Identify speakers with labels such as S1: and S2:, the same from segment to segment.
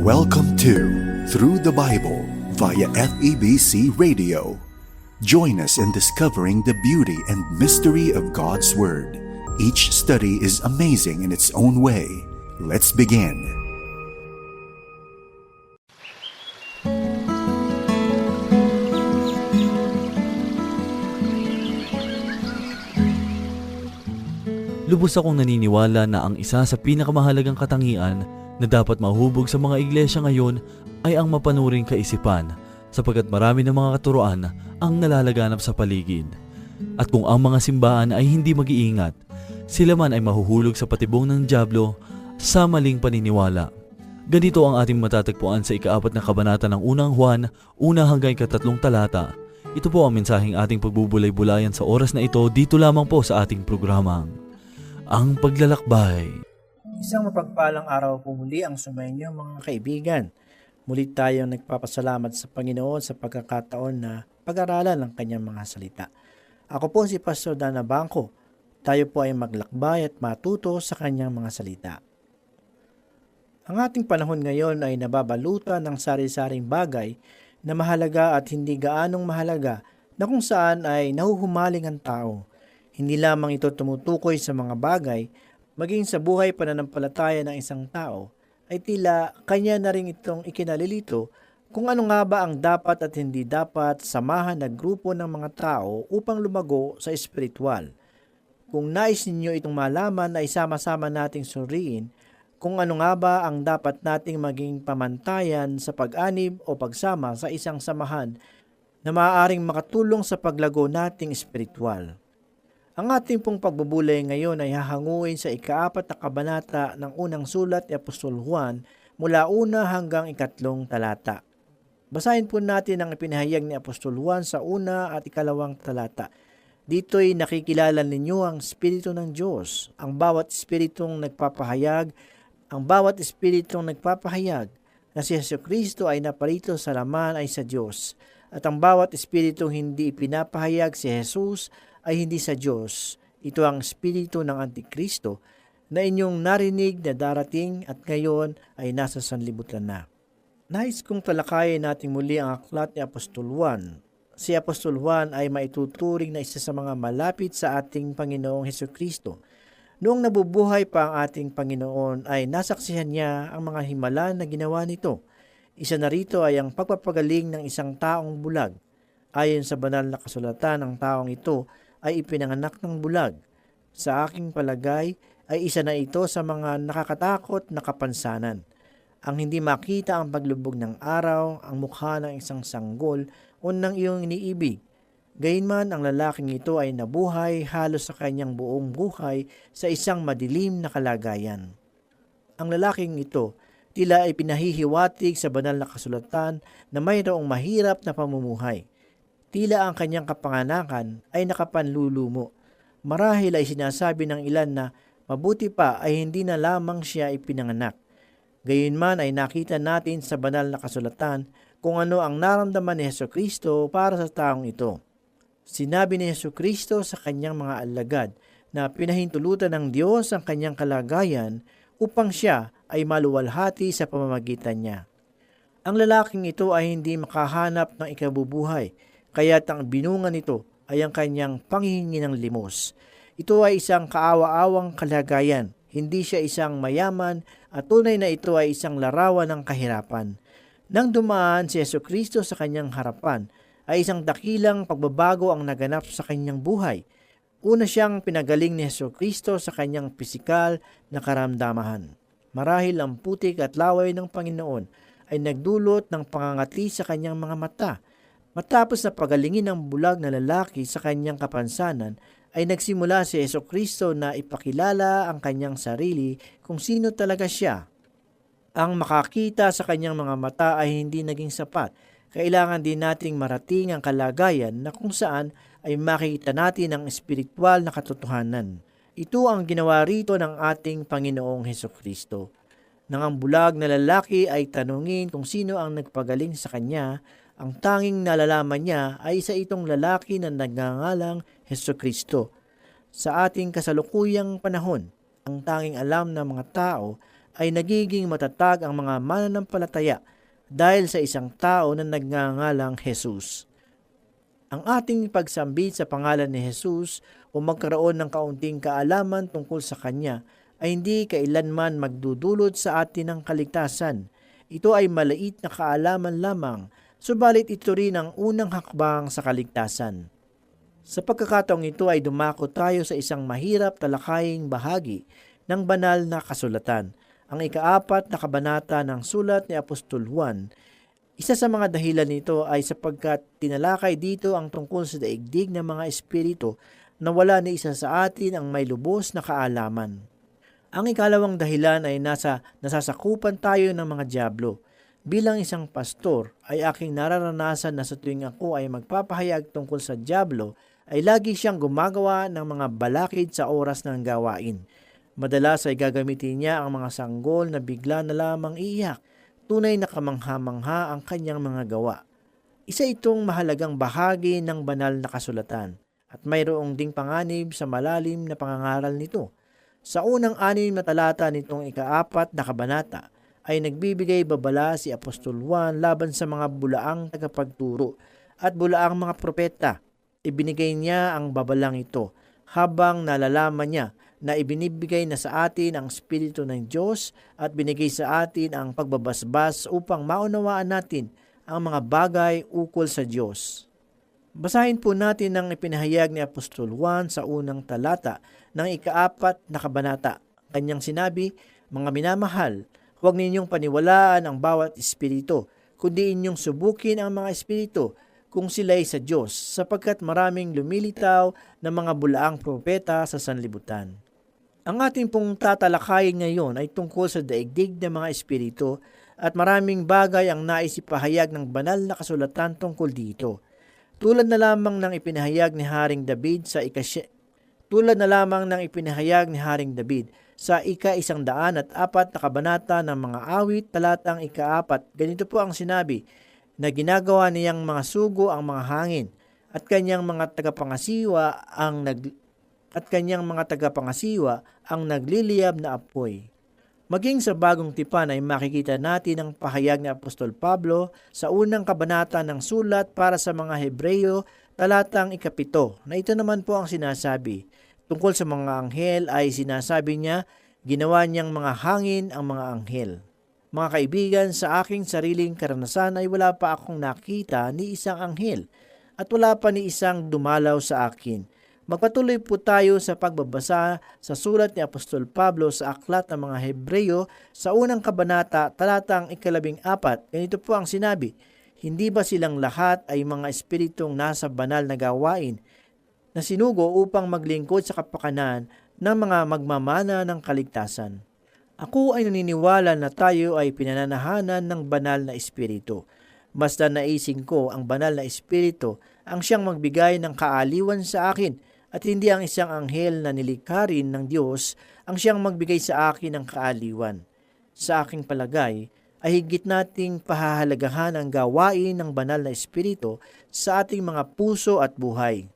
S1: Welcome to Through the Bible via FEBC Radio. Join us in discovering the beauty and mystery of God's Word. Each study is amazing in its own way. Let's begin.
S2: Lubos akong naniniwala na ang isa sa pinakamahalagang katangian na dapat mahubog sa mga iglesia ngayon ay ang mapanuring kaisipan sapagkat marami ng mga katuroan ang nalalaganap sa paligid. At kung ang mga simbahan ay hindi mag-iingat, sila man ay mahuhulog sa patibong ng Diablo sa maling paniniwala. Ganito ang ating matatagpuan sa ikaapat na kabanata ng unang Juan, una hanggang ikatatlong talata. Ito po ang mensaheng ating pagbubulay-bulayan sa oras na ito dito lamang po sa ating programang ang paglalakbay.
S3: Isang mapagpalang araw po muli ang sumainyo mga kaibigan. Muli tayong nagpapasalamat sa Panginoon sa pagkakataon na pag-aralan ng kanyang mga salita. Ako po si Pastor Dana Bangko. Tayo po ay maglakbay at matuto sa kanyang mga salita. Ang ating panahon ngayon ay nababalutan ng sari-saring bagay na mahalaga at hindi gaanong mahalaga na kung saan ay nahuhumaling ang tao. Hindi lamang ito tumutukoy sa mga bagay, maging sa buhay pananampalataya ng isang tao, ay tila kanya na rin itong ikinalilito kung ano nga ba ang dapat at hindi dapat samahan na grupo ng mga tao upang lumago sa espiritual. Kung nais ninyo itong malaman ay sama-sama nating suriin kung ano nga ba ang dapat nating maging pamantayan sa pag-anib o pagsama sa isang samahan na maaaring makatulong sa paglago nating espiritual. Ang ating pong pagbubulay ngayon ay hahanguin sa ikaapat na kabanata ng unang sulat ni Apostol Juan mula una hanggang ikatlong talata. Basahin po natin ang ipinahayag ni Apostol Juan sa una at ikalawang talata. Dito'y nakikilala ninyo ang Espiritu ng Diyos. Ang bawat Espiritong nagpapahayag, ang bawat Espiritong nagpapahayag na si Yesu Kristo ay naparito sa laman ay sa Diyos. At ang bawat Espiritong hindi ipinapahayag si Jesus ay hindi sa Diyos. Ito ang Espiritu ng Antikristo na inyong narinig na darating at ngayon ay nasa sanlibutan na. Nais kong talakayin natin muli ang aklat ni Apostol Juan. Si Apostol Juan ay maituturing na isa sa mga malapit sa ating Panginoong Heso Kristo. Noong nabubuhay pa ang ating Panginoon ay nasaksihan niya ang mga himala na ginawa nito. Isa na rito ay ang pagpapagaling ng isang taong bulag. Ayon sa banal na kasulatan ng taong ito ay ipinanganak ng bulag. Sa aking palagay ay isa na ito sa mga nakakatakot na kapansanan. Ang hindi makita ang paglubog ng araw, ang mukha ng isang sanggol o ng iyong iniibig. Gayunman ang lalaking ito ay nabuhay halos sa kanyang buong buhay sa isang madilim na kalagayan. Ang lalaking ito tila ay pinahihiwatig sa banal na kasulatan na mayroong mahirap na pamumuhay tila ang kanyang kapanganakan ay nakapanlulumo. Marahil ay sinasabi ng ilan na mabuti pa ay hindi na lamang siya ipinanganak. Gayunman ay nakita natin sa banal na kasulatan kung ano ang naramdaman ni Yeso Kristo para sa taong ito. Sinabi ni Yeso Kristo sa kanyang mga alagad na pinahintulutan ng Diyos ang kanyang kalagayan upang siya ay maluwalhati sa pamamagitan niya. Ang lalaking ito ay hindi makahanap ng ikabubuhay, kaya't ang binunga nito ay ang kanyang panghihingi ng limos. Ito ay isang kaawa-awang kalagayan, hindi siya isang mayaman at tunay na ito ay isang larawan ng kahirapan. Nang dumaan si Yeso Kristo sa kanyang harapan, ay isang dakilang pagbabago ang naganap sa kanyang buhay. Una siyang pinagaling ni Yeso Kristo sa kanyang pisikal na karamdamahan. Marahil ang putik at laway ng Panginoon ay nagdulot ng pangangati sa kanyang mga mata. Matapos na pagalingin ng bulag na lalaki sa kanyang kapansanan, ay nagsimula si Yeso Kristo na ipakilala ang kanyang sarili kung sino talaga siya. Ang makakita sa kanyang mga mata ay hindi naging sapat. Kailangan din nating marating ang kalagayan na kung saan ay makita natin ang espiritual na katotohanan. Ito ang ginawa rito ng ating Panginoong Heso Kristo. Nang ang bulag na lalaki ay tanungin kung sino ang nagpagaling sa kanya, ang tanging nalalaman niya ay isa itong lalaki na nagngangalang Heso Kristo. Sa ating kasalukuyang panahon, ang tanging alam ng mga tao ay nagiging matatag ang mga mananampalataya dahil sa isang tao na nagngangalang Jesus. Ang ating pagsambit sa pangalan ni Jesus o magkaroon ng kaunting kaalaman tungkol sa Kanya ay hindi kailanman magdudulot sa atin ng kaligtasan. Ito ay maliit na kaalaman lamang, subalit ito rin ang unang hakbang sa kaligtasan. Sa pagkakataong ito ay dumako tayo sa isang mahirap talakaying bahagi ng banal na kasulatan, ang ikaapat na kabanata ng sulat ni Apostol Juan. Isa sa mga dahilan nito ay sapagkat tinalakay dito ang tungkol sa daigdig ng mga espiritu na wala ni isa sa atin ang may lubos na kaalaman. Ang ikalawang dahilan ay nasa nasasakupan tayo ng mga diablo. Bilang isang pastor ay aking nararanasan na sa tuwing ako ay magpapahayag tungkol sa diablo ay lagi siyang gumagawa ng mga balakid sa oras ng gawain. Madalas ay gagamitin niya ang mga sanggol na bigla na lamang iiyak. Tunay na kamangha-mangha ang kanyang mga gawa. Isa itong mahalagang bahagi ng banal na kasulatan at mayroong ding panganib sa malalim na pangangaral nito. Sa unang anim na talata nitong ikaapat na kabanata ay nagbibigay babala si Apostol Juan laban sa mga bulaang tagapagturo at bulaang mga propeta. Ibinigay niya ang babalang ito habang nalalaman niya na ibinibigay na sa atin ang Espiritu ng Diyos at binigay sa atin ang pagbabasbas upang maunawaan natin ang mga bagay ukol sa Diyos. Basahin po natin ang ipinahayag ni Apostol Juan sa unang talata ng ikaapat na kabanata. Kanyang sinabi, Mga minamahal, huwag ninyong paniwalaan ang bawat espiritu, kundi inyong subukin ang mga espiritu kung sila'y sa Diyos, sapagkat maraming lumilitaw na mga bulaang propeta sa sanlibutan. Ang ating pong tatalakayin ngayon ay tungkol sa daigdig ng mga espiritu at maraming bagay ang naisipahayag ng banal na kasulatan tungkol dito. Tulad na lamang ng ipinahayag ni Haring David sa ikasy tulad na lamang ng ipinahayag ni Haring David sa ika-isang daan at apat na kabanata ng mga awit talatang ikaapat. Ganito po ang sinabi, na ginagawa niyang mga sugo ang mga hangin at kanyang mga tagapangasiwa ang nag at kanyang mga tagapangasiwa ang nagliliyab na apoy. Maging sa bagong tipan ay makikita natin ang pahayag ni Apostol Pablo sa unang kabanata ng sulat para sa mga Hebreyo talatang ikapito na ito naman po ang sinasabi. Tungkol sa mga anghel ay sinasabi niya, ginawa niyang mga hangin ang mga anghel. Mga kaibigan, sa aking sariling karanasan ay wala pa akong nakita ni isang anghel at wala pa ni isang dumalaw sa akin. Magpatuloy po tayo sa pagbabasa sa sulat ni Apostol Pablo sa aklat ng mga Hebreyo sa unang kabanata talatang ikalabing apat. Ganito po ang sinabi, Hindi ba silang lahat ay mga espiritong nasa banal na gawain na sinugo upang maglingkod sa kapakanan ng mga magmamana ng kaligtasan? Ako ay naniniwala na tayo ay pinananahanan ng banal na espiritu. Basta naising ko ang banal na espiritu ang siyang magbigay ng kaaliwan sa akin at hindi ang isang anghel na nilikha rin ng Diyos ang siyang magbigay sa akin ng kaaliwan. Sa aking palagay, ay higit nating pahahalagahan ang gawain ng banal na espiritu sa ating mga puso at buhay.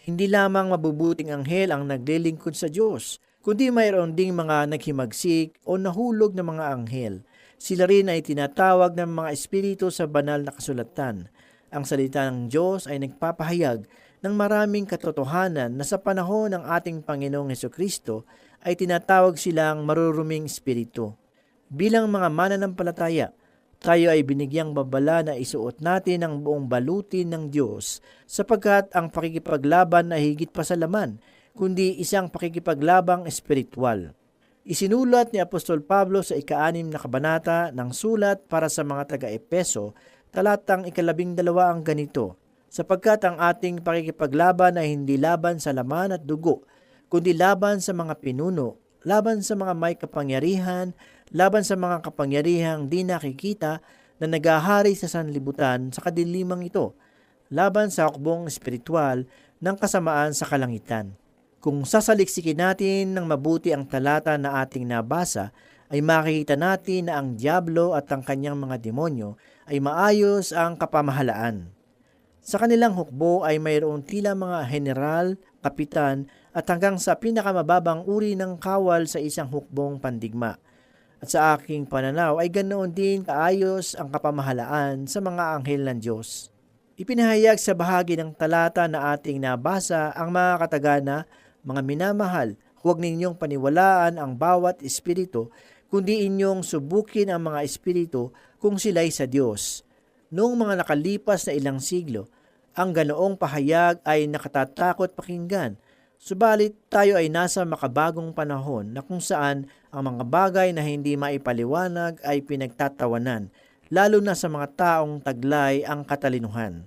S3: Hindi lamang mabubuting anghel ang naglilingkod sa Diyos, kundi mayroon ding mga naghimagsik o nahulog na mga anghel. Sila rin ay tinatawag ng mga espiritu sa banal na kasulatan. Ang salita ng Diyos ay nagpapahayag ng maraming katotohanan na sa panahon ng ating Panginoong Heso Kristo ay tinatawag silang maruruming espiritu. Bilang mga mananampalataya, tayo ay binigyang babala na isuot natin ang buong balutin ng Diyos sapagkat ang pakikipaglaban ay higit pa sa laman, kundi isang pakikipaglabang espiritual. Isinulat ni Apostol Pablo sa ikaanim na kabanata ng sulat para sa mga taga-Epeso, talatang ikalabing dalawa ang ganito, sapagkat ang ating pakikipaglaban ay hindi laban sa laman at dugo, kundi laban sa mga pinuno, laban sa mga may kapangyarihan, laban sa mga kapangyarihang di nakikita na nagahari sa sanlibutan sa kadilimang ito, laban sa akbong espiritual ng kasamaan sa kalangitan. Kung sasaliksikin natin ng mabuti ang talata na ating nabasa, ay makikita natin na ang Diablo at ang kanyang mga demonyo ay maayos ang kapamahalaan. Sa kanilang hukbo ay mayroong tila mga general, kapitan at hanggang sa pinakamababang uri ng kawal sa isang hukbong pandigma. At sa aking pananaw ay ganoon din kaayos ang kapamahalaan sa mga anghel ng Diyos. Ipinahayag sa bahagi ng talata na ating nabasa ang mga katagana, mga minamahal, huwag ninyong paniwalaan ang bawat espiritu, kundi inyong subukin ang mga espiritu kung sila'y sa Diyos. Noong mga nakalipas na ilang siglo, ang ganoong pahayag ay nakatatakot pakinggan, Subalit tayo ay nasa makabagong panahon na kung saan ang mga bagay na hindi maipaliwanag ay pinagtatawanan, lalo na sa mga taong taglay ang katalinuhan.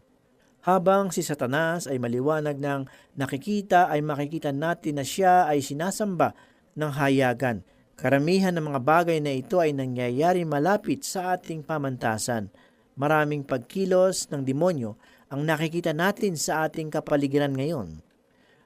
S3: Habang si Satanas ay maliwanag ng nakikita ay makikita natin na siya ay sinasamba ng hayagan. Karamihan ng mga bagay na ito ay nangyayari malapit sa ating pamantasan. Maraming pagkilos ng demonyo ang nakikita natin sa ating kapaligiran ngayon.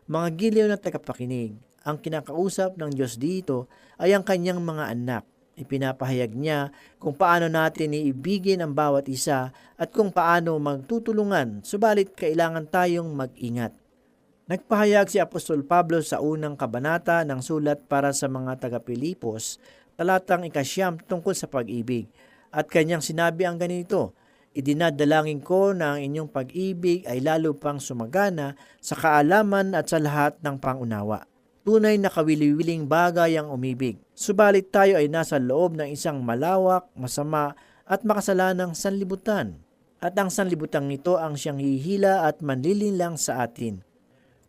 S3: Mga giliw na tagapakinig, ang kinakausap ng Diyos dito ay ang kanyang mga anak. Ipinapahayag niya kung paano natin iibigin ang bawat isa at kung paano magtutulungan, subalit kailangan tayong mag-ingat. Nagpahayag si Apostol Pablo sa unang kabanata ng sulat para sa mga taga-Pilipos, talatang ikasyam tungkol sa pag-ibig. At kanyang sinabi ang ganito, Idinadalangin ko na ang inyong pag-ibig ay lalo pang sumagana sa kaalaman at sa lahat ng pangunawa. Tunay na kawili-wiling bagay ang umibig. Subalit tayo ay nasa loob ng isang malawak, masama at makasalanang sanlibutan. At ang sanlibutan nito ang siyang hihila at manlilinlang sa atin.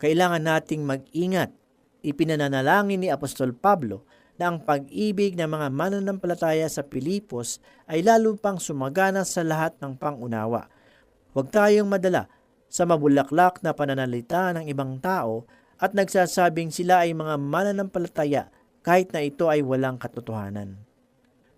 S3: Kailangan nating mag-ingat. Ipinananalangin ni Apostol Pablo na ang pag-ibig ng mga mananampalataya sa Pilipos ay lalo pang sumagana sa lahat ng pangunawa. Huwag tayong madala sa mabulaklak na pananalita ng ibang tao at nagsasabing sila ay mga mananampalataya kahit na ito ay walang katotohanan.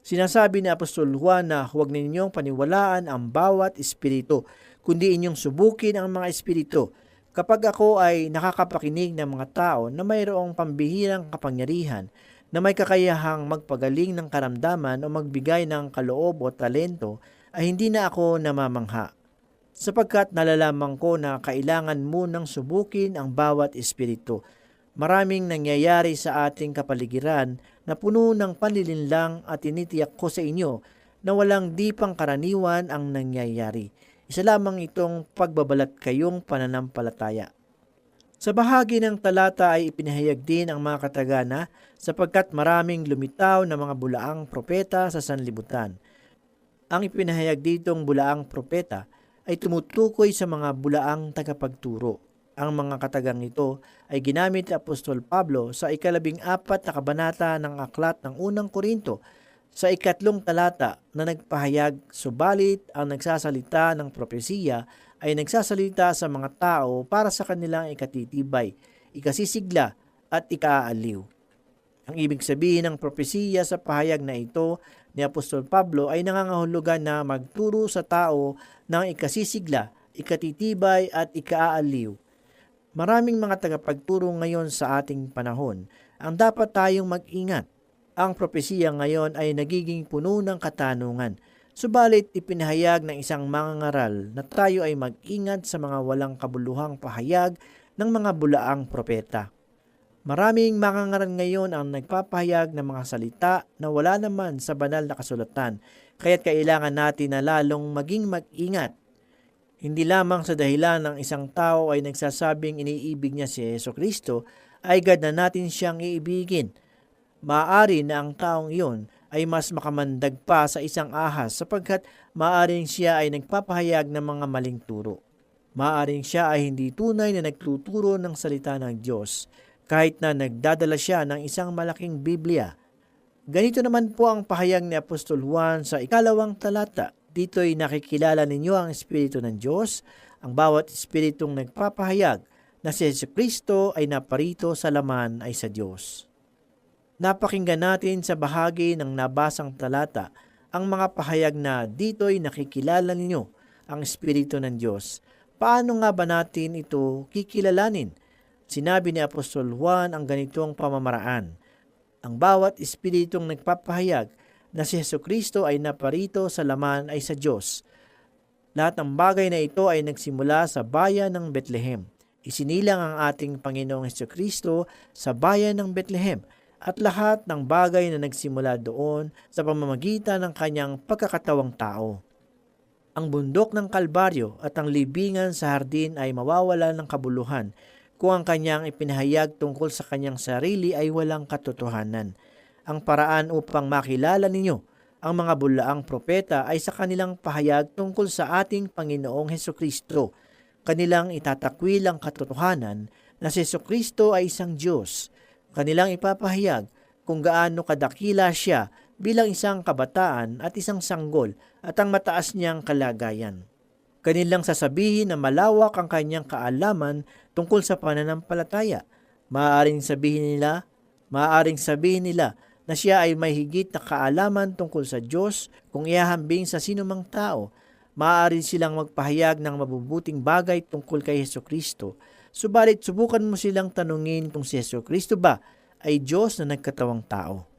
S3: Sinasabi ni Apostol Juan na huwag ninyong paniwalaan ang bawat espiritu, kundi inyong subukin ang mga espiritu. Kapag ako ay nakakapakinig ng mga tao na mayroong pambihirang kapangyarihan na may kakayahang magpagaling ng karamdaman o magbigay ng kaloob o talento ay hindi na ako namamangha. Sapagkat nalalaman ko na kailangan mo nang subukin ang bawat espiritu. Maraming nangyayari sa ating kapaligiran na puno ng panlilinlang at tinitiyak ko sa inyo na walang di pang karaniwan ang nangyayari. Isa lamang itong pagbabalat kayong pananampalataya. Sa bahagi ng talata ay ipinahayag din ang mga katagana sapagkat maraming lumitaw na mga bulaang propeta sa sanlibutan. Ang ipinahayag ditong bulaang propeta ay tumutukoy sa mga bulaang tagapagturo. Ang mga katagang ito ay ginamit ni Apostol Pablo sa ikalabing apat na kabanata ng aklat ng unang Korinto sa ikatlong talata na nagpahayag subalit ang nagsasalita ng propesiya ay nagsasalita sa mga tao para sa kanilang ikatitibay, ikasisigla at ikaaliw. Ang ibig sabihin ng propesiya sa pahayag na ito ni Apostol Pablo ay nangangahulugan na magturo sa tao ng ikasisigla, ikatitibay at ikaaliw. Maraming mga tagapagturo ngayon sa ating panahon ang dapat tayong mag-ingat. Ang propesiya ngayon ay nagiging puno ng katanungan Subalit ipinahayag ng isang mangangaral na tayo ay mag-ingat sa mga walang kabuluhang pahayag ng mga bulaang propeta. Maraming mangangaral ngayon ang nagpapahayag ng mga salita na wala naman sa banal na kasulatan, kaya't kailangan natin na lalong maging mag-ingat. Hindi lamang sa dahilan ng isang tao ay nagsasabing iniibig niya si Yeso Kristo, ay gad na natin siyang iibigin. Maaari na ang taong iyon ay mas makamandag pa sa isang ahas sapagkat maaring siya ay nagpapahayag ng mga maling turo. Maaring siya ay hindi tunay na nagtuturo ng salita ng Diyos kahit na nagdadala siya ng isang malaking Biblia. Ganito naman po ang pahayag ni Apostol Juan sa ikalawang talata. Dito'y nakikilala ninyo ang Espiritu ng Diyos, ang bawat Espiritong nagpapahayag na si Kristo ay naparito sa laman ay sa Diyos. Napakinggan natin sa bahagi ng nabasang talata ang mga pahayag na dito'y nakikilala ninyo ang Espiritu ng Diyos. Paano nga ba natin ito kikilalanin? Sinabi ni Apostol Juan ang ganitong pamamaraan. Ang bawat Espiritong nagpapahayag na si Yesu Kristo ay naparito sa laman ay sa Diyos. Lahat ng bagay na ito ay nagsimula sa bayan ng Bethlehem. Isinilang ang ating Panginoong Heso Kristo sa bayan ng Bethlehem at lahat ng bagay na nagsimula doon sa pamamagitan ng kanyang pagkakatawang tao. Ang bundok ng Kalbaryo at ang libingan sa hardin ay mawawala ng kabuluhan kung ang kanyang ipinahayag tungkol sa kanyang sarili ay walang katotohanan. Ang paraan upang makilala ninyo ang mga bulaang propeta ay sa kanilang pahayag tungkol sa ating Panginoong Heso Kristo. Kanilang itatakwil ang katotohanan na si Heso Kristo ay isang Diyos. Kanilang ipapahayag kung gaano kadakila siya bilang isang kabataan at isang sanggol at ang mataas niyang kalagayan. Kanilang sasabihin na malawak ang kanyang kaalaman tungkol sa pananampalataya. Maaaring sabihin nila, maaaring sabihin nila na siya ay may higit na kaalaman tungkol sa Diyos kung ihahambing sa sinumang tao. Maaari silang magpahayag ng mabubuting bagay tungkol kay Heso Kristo. Subalit subukan mo silang tanungin kung si Heso Kristo ba ay Diyos na nagkatawang tao.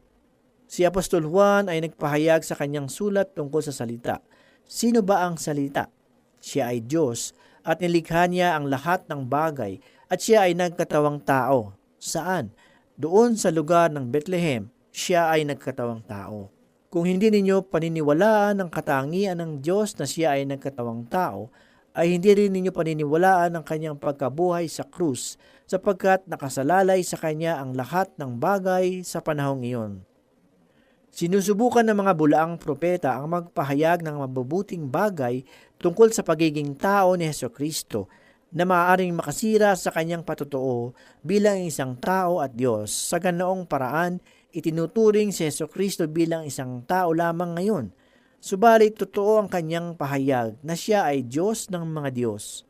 S3: Si Apostol Juan ay nagpahayag sa kanyang sulat tungkol sa salita. Sino ba ang salita? Siya ay Diyos at nilikha niya ang lahat ng bagay at siya ay nagkatawang tao. Saan? Doon sa lugar ng Bethlehem, siya ay nagkatawang tao. Kung hindi ninyo paniniwalaan ang katangian ng Diyos na siya ay nagkatawang tao, ay hindi rin ninyo paniniwalaan ang kanyang pagkabuhay sa krus sapagkat nakasalalay sa kanya ang lahat ng bagay sa panahong iyon. Sinusubukan ng mga bulaang propeta ang magpahayag ng mabubuting bagay tungkol sa pagiging tao ni Heso Kristo na maaaring makasira sa kanyang patotoo bilang isang tao at Diyos. Sa ganoong paraan, itinuturing si Heso Kristo bilang isang tao lamang ngayon. Subalit totoo ang kanyang pahayag na siya ay Diyos ng mga Diyos.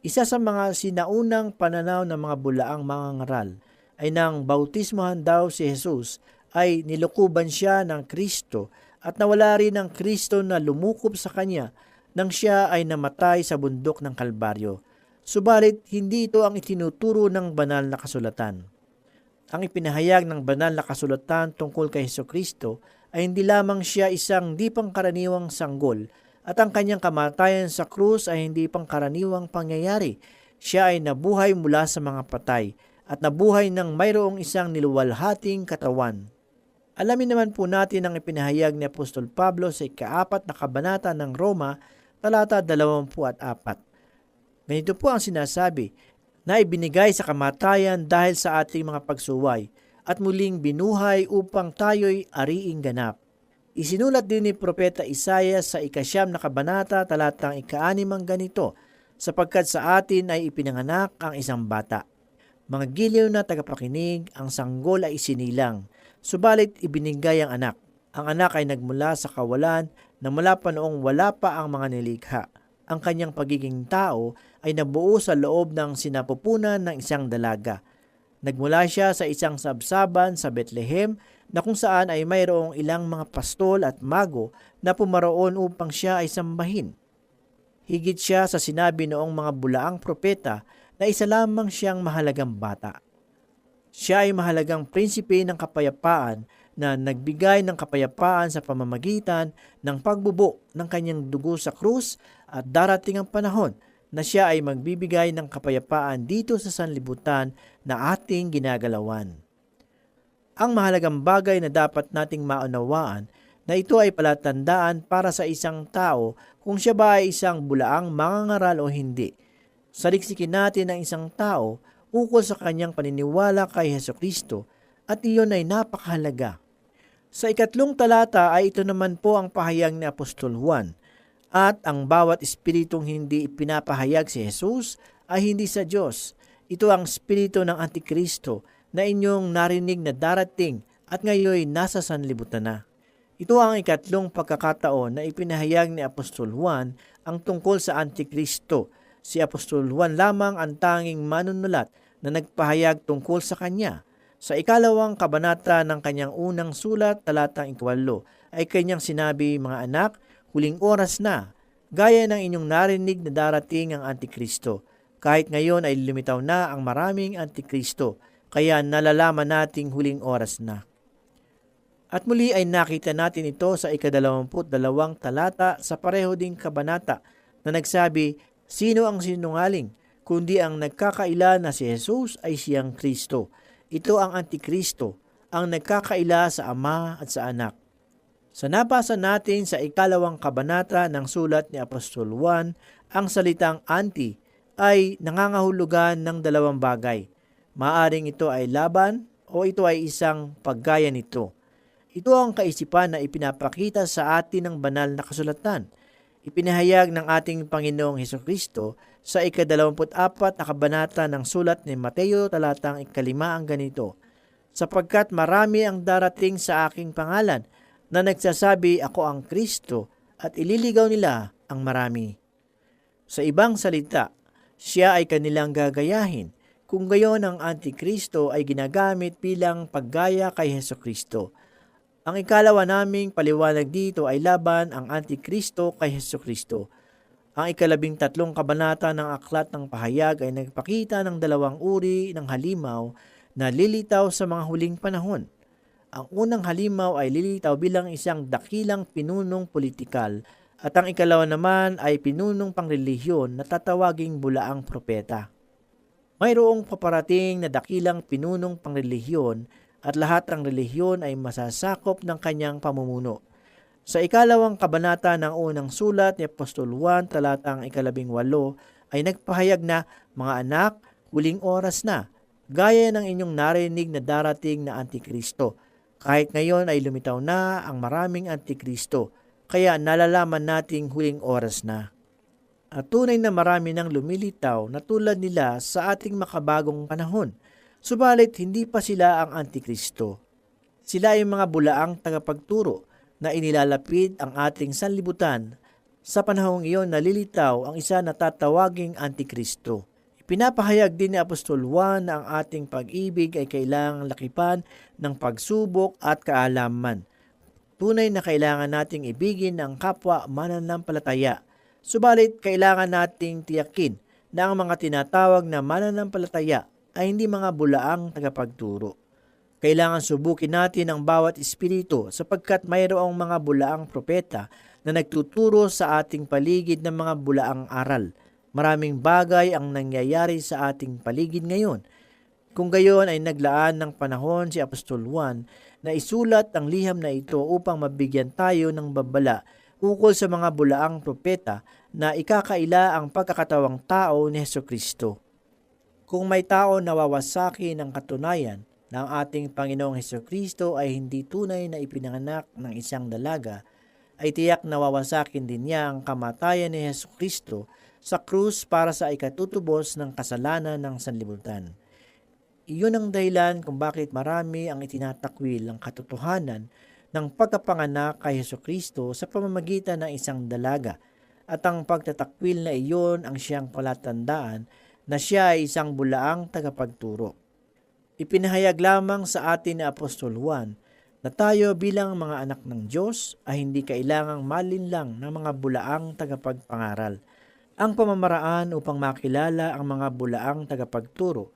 S3: Isa sa mga sinaunang pananaw ng mga bulaang mga ngaral ay nang bautismohan daw si Jesus ay nilukuban siya ng Kristo at nawala rin ang Kristo na lumukob sa kanya nang siya ay namatay sa bundok ng Kalbaryo. Subalit, hindi ito ang itinuturo ng banal na kasulatan. Ang ipinahayag ng banal na kasulatan tungkol kay Heso Kristo ay hindi lamang siya isang di pangkaraniwang sanggol at ang kanyang kamatayan sa krus ay hindi pangkaraniwang pangyayari. Siya ay nabuhay mula sa mga patay at nabuhay ng mayroong isang niluwalhating katawan. Alamin naman po natin ang ipinahayag ni Apostol Pablo sa ikaapat na kabanata ng Roma, talata 24. Ganito po ang sinasabi, na ibinigay sa kamatayan dahil sa ating mga pagsuway at muling binuhay upang tayo'y ariing ganap. Isinulat din ni Propeta Isaiah sa ikasyam na kabanata talatang ikaanim ang ganito, sapagkat sa atin ay ipinanganak ang isang bata. Mga giliw na tagapakinig, ang sanggol ay isinilang, Subalit ibinigay ang anak. Ang anak ay nagmula sa kawalan na mula pa noong wala pa ang mga nilikha. Ang kanyang pagiging tao ay nabuo sa loob ng sinapupunan ng isang dalaga. Nagmula siya sa isang sabsaban sa Bethlehem na kung saan ay mayroong ilang mga pastol at mago na pumaroon upang siya ay sambahin. Higit siya sa sinabi noong mga bulaang propeta na isa lamang siyang mahalagang bata. Siya ay mahalagang prinsipe ng kapayapaan na nagbigay ng kapayapaan sa pamamagitan ng pagbubo ng kanyang dugo sa krus at darating ang panahon na siya ay magbibigay ng kapayapaan dito sa sanlibutan na ating ginagalawan. Ang mahalagang bagay na dapat nating maunawaan na ito ay palatandaan para sa isang tao kung siya ba ay isang bulaang mangangaral o hindi. Saliksikin natin ang isang tao ukol sa kanyang paniniwala kay Heso Kristo at iyon ay napakahalaga. Sa ikatlong talata ay ito naman po ang pahayag ni Apostol Juan at ang bawat espiritong hindi pinapahayag si Jesus ay hindi sa Diyos. Ito ang espiritu ng Antikristo na inyong narinig na darating at ngayon nasa sanlibutan na. Ito ang ikatlong pagkakataon na ipinahayag ni Apostol Juan ang tungkol sa Antikristo Si Apostol Juan lamang ang tanging manunulat na nagpahayag tungkol sa kanya. Sa ikalawang kabanata ng kanyang unang sulat, talatang ikwalo, ay kanyang sinabi, mga anak, huling oras na, gaya ng inyong narinig na darating ang Antikristo. Kahit ngayon ay lumitaw na ang maraming Antikristo, kaya nalalaman nating huling oras na. At muli ay nakita natin ito sa ikadalawamput dalawang talata sa pareho ding kabanata na nagsabi, Sino ang sinungaling kundi ang nagkakaila na si Jesus ay siyang Kristo. Ito ang Antikristo, ang nagkakaila sa Ama at sa Anak. Sa nabasa natin sa ikalawang kabanata ng sulat ni Apostol Juan, ang salitang anti ay nangangahulugan ng dalawang bagay. Maaring ito ay laban o ito ay isang paggaya nito. Ito ang kaisipan na ipinapakita sa atin ng banal na kasulatan. Ipinahayag ng ating Panginoong Heso Kristo sa ikadalawamput-apat na kabanata ng sulat ni Mateo talatang ikalima ang ganito, Sapagkat marami ang darating sa aking pangalan na nagsasabi ako ang Kristo at ililigaw nila ang marami. Sa ibang salita, siya ay kanilang gagayahin kung gayon ang Antikristo ay ginagamit bilang paggaya kay Heso Kristo. Ang ikalawa naming paliwanag dito ay laban ang Antikristo kay Heso Kristo. Ang ikalabing tatlong kabanata ng Aklat ng Pahayag ay nagpakita ng dalawang uri ng halimaw na lilitaw sa mga huling panahon. Ang unang halimaw ay lilitaw bilang isang dakilang pinunong politikal at ang ikalawa naman ay pinunong pangrelihiyon na tatawaging bulaang propeta. Mayroong paparating na dakilang pinunong pangrelihiyon at lahat ng relihiyon ay masasakop ng kanyang pamumuno. Sa ikalawang kabanata ng unang sulat ni Apostol Juan talatang ikalabing walo ay nagpahayag na, Mga anak, huling oras na, gaya ng inyong narinig na darating na Antikristo. Kahit ngayon ay lumitaw na ang maraming Antikristo, kaya nalalaman nating huling oras na. At tunay na marami nang lumilitaw na tulad nila sa ating makabagong panahon – Subalit hindi pa sila ang Antikristo. Sila ay mga bulaang tagapagturo na inilalapid ang ating sanlibutan. Sa panahong iyon nalilitaw ang isa na tatawaging Antikristo. Ipinapahayag din ni Apostol Juan na ang ating pag-ibig ay kailangang lakipan ng pagsubok at kaalaman. Tunay na kailangan nating ibigin ang kapwa mananampalataya. Subalit kailangan nating tiyakin na ang mga tinatawag na mananampalataya ay hindi mga bulaang tagapagturo. Kailangan subukin natin ang bawat espiritu sapagkat mayroong mga bulaang propeta na nagtuturo sa ating paligid ng mga bulaang aral. Maraming bagay ang nangyayari sa ating paligid ngayon. Kung gayon ay naglaan ng panahon si Apostol Juan na isulat ang liham na ito upang mabigyan tayo ng babala ukol sa mga bulaang propeta na ikakaila ang pagkakatawang tao ni Heso Kristo. Kung may tao nawawasaki ng katunayan na ang ating Panginoong Heso Kristo ay hindi tunay na ipinanganak ng isang dalaga, ay tiyak nawawasakin din niya ang kamatayan ni Heso Kristo sa krus para sa ikatutubos ng kasalanan ng sanlibutan. Iyon ang dahilan kung bakit marami ang itinatakwil ng katotohanan ng pagkapanganak kay Heso Kristo sa pamamagitan ng isang dalaga at ang pagtatakwil na iyon ang siyang palatandaan na siya ay isang bulaang tagapagturo. Ipinahayag lamang sa atin ni Apostol Juan na tayo bilang mga anak ng Diyos ay hindi kailangang malinlang ng mga bulaang tagapagpangaral. Ang pamamaraan upang makilala ang mga bulaang tagapagturo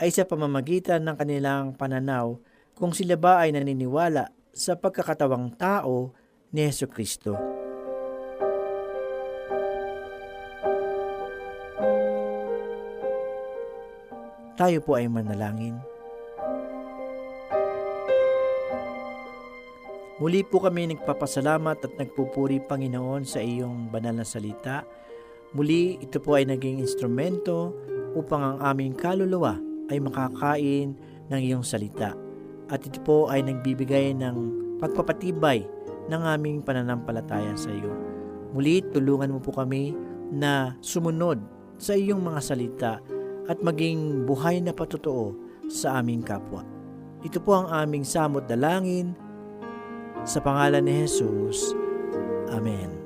S3: ay sa pamamagitan ng kanilang pananaw kung sila ba ay naniniwala sa pagkakatawang tao ni Yesu Kristo. Tayo po ay manalangin. Muli po kami nagpapasalamat at nagpupuri Panginoon sa iyong banal na salita. Muli ito po ay naging instrumento upang ang aming kaluluwa ay makakain ng iyong salita. At ito po ay nagbibigay ng pagpapatibay ng aming pananampalataya sa iyo. Muli tulungan mo po kami na sumunod sa iyong mga salita at maging buhay na patotoo sa aming kapwa. Ito po ang aming samot dalangin sa pangalan ni Jesus. Amen.